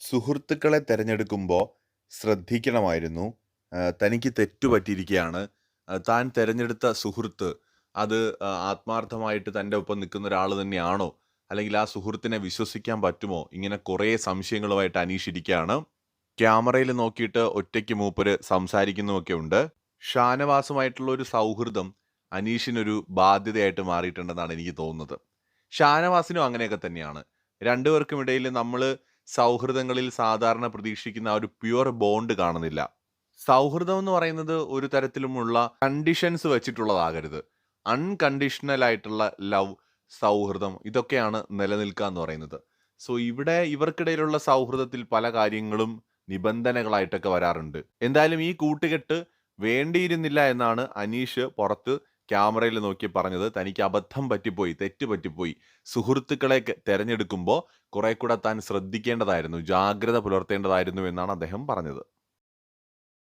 സുഹൃത്തുക്കളെ തിരഞ്ഞെടുക്കുമ്പോൾ ശ്രദ്ധിക്കണമായിരുന്നു. തനിക്ക് തെറ്റുപറ്റിയിരിക്കുകയാണ് താൻ തിരഞ്ഞെടുത്ത സുഹൃത്ത് അത് ആത്മാർത്ഥമായിട്ട് തന്റെ ഒപ്പം നിൽക്കുന്ന ഒരാൾ തന്നെയാണോ? അല്ലെങ്കിൽ ആ സുഹൃത്തിനെ വിശ്വസിക്കാൻ പറ്റുമോ? ഇങ്ങനെ കുറേ സംശയങ്ങളുമായിട്ട് അനീഷിരിക്കുകയാണ് ക്യാമറയിൽ നോക്കിയിട്ട് ഒറ്റയ്ക്ക് മൂപ്പര് സംസാരിക്കുന്നുമൊക്കെ ഉണ്ട്. ഷാനവാസുമായിട്ടുള്ള ഒരു സൗഹൃദം അനീഷിനൊരു ബാധ്യതയായിട്ട് മാറിയിട്ടുണ്ടെന്നാണ് എനിക്ക് തോന്നുന്നത്. ഷാനവാസിനും അങ്ങനെയൊക്കെ തന്നെയാണ്. രണ്ടുപേർക്കും ഇടയിൽ നമ്മൾ സൗഹൃദങ്ങളിൽ സാധാരണ പ്രതീക്ഷിക്കുന്ന ഒരു പ്യുവർ ബോണ്ട് കാണുന്നില്ല. സൗഹൃദം എന്ന് പറയുന്നത് ഒരു തരത്തിലുമുള്ള കണ്ടീഷൻസ് വെച്ചിട്ടുള്ളതാകരുത്. അൺകണ്ടീഷണൽ ആയിട്ടുള്ള ലവ്, സൗഹൃദം ഇതൊക്കെയാണ് നിലനിൽക്കുക എന്ന് പറയുന്നത്. സോ ഇവിടെ ഇവർക്കിടയിലുള്ള സൗഹൃദത്തിൽ പല കാര്യങ്ങളും നിബന്ധനകളായിട്ടൊക്കെ വരാറുണ്ട്. എന്തായാലും ഈ കൂട്ടുകെട്ട് വേണ്ടിയിരുന്നില്ല എന്നാണ് അനീഷ് പുറത്ത് ക്യാമറയിൽ നോക്കി പറഞ്ഞത്. തനിക്ക് അബദ്ധം പറ്റിപ്പോയി, തെറ്റ് പറ്റിപ്പോയി. സുഹൃത്തുക്കളെ തെരഞ്ഞെടുക്കുമ്പോൾ കുറെ കൂടെ താൻ ശ്രദ്ധിക്കേണ്ടതായിരുന്നു, ജാഗ്രത പുലർത്തേണ്ടതായിരുന്നു എന്നാണ് അദ്ദേഹം പറഞ്ഞത്.